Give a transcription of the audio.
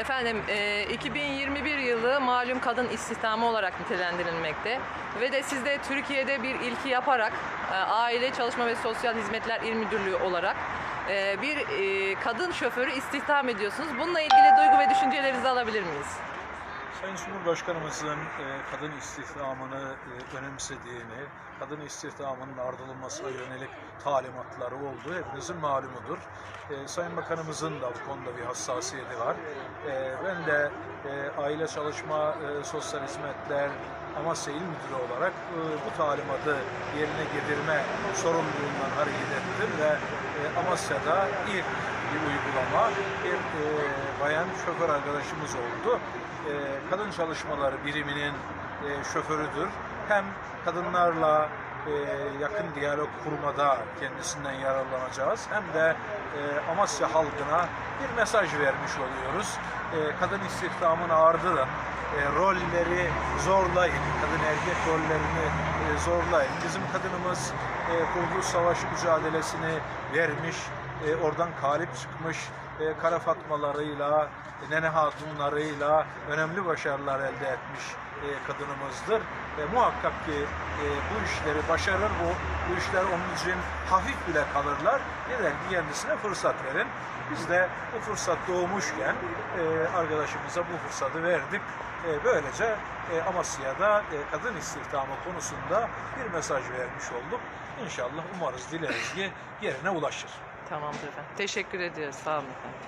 Efendim, e, 2021 yılı malum kadın istihdamı olarak nitelendirilmekte ve de siz de Türkiye'de bir ilki yaparak e, Aile Çalışma ve Sosyal Hizmetler İl Müdürlüğü olarak e, bir e, kadın şoförü istihdam ediyorsunuz. Bununla ilgili duygu ve düşüncelerinizi alabilir miyiz? Sayın Cumhurbaşkanımızın e, kadın istihdamını e, önemsediğini, kadın istihdamının ardılınmasına yönelik talimatları olduğu hepinizin malumudur. E, Sayın Bakanımızın da bu konuda bir hassasiyeti var. Ben de Aile Çalışma e, Sosyal Hizmetler Amasya İl Müdürü olarak e, bu talimatı yerine getirme sorumluluğundan hareket ettim ve e, Amasya'da ilk bir uygulama bir e, bayan şoför arkadaşımız oldu. Kadın çalışmaları biriminin şoförüdür. Hem kadınlarla yakın diyalog kurmada kendisinden yararlanacağız hem de Amasya halkına bir mesaj vermiş oluyoruz. E, kadın istihdamın ardından e, rolleri zorlayın, kadın erkek rollerini e, zorlayın. Bizim kadınımız e, Kurtuluş Savaşı mücadelesini vermiş, e, oradan galip çıkmış, e, kara fatmalarıyla, e, nene hatunlarıyla önemli başarılar elde etmiş e, kadınımızdır. Ve muhakkak ki e, bu işleri başarır, bu, bu işler onun için hafif bile kalırlar. Yeter ki kendisine fırsat verin. Biz de bu fırsat doğmuşken e, arkadaşımıza bu fırsatı verdik. E, böylece e, Amasya'da e, kadın istihdamı konusunda bir mesaj vermiş olduk. İnşallah umarız dileriz ki yerine ulaşır. Tamamdır efendim. Teşekkür ediyoruz. Sağ olun efendim.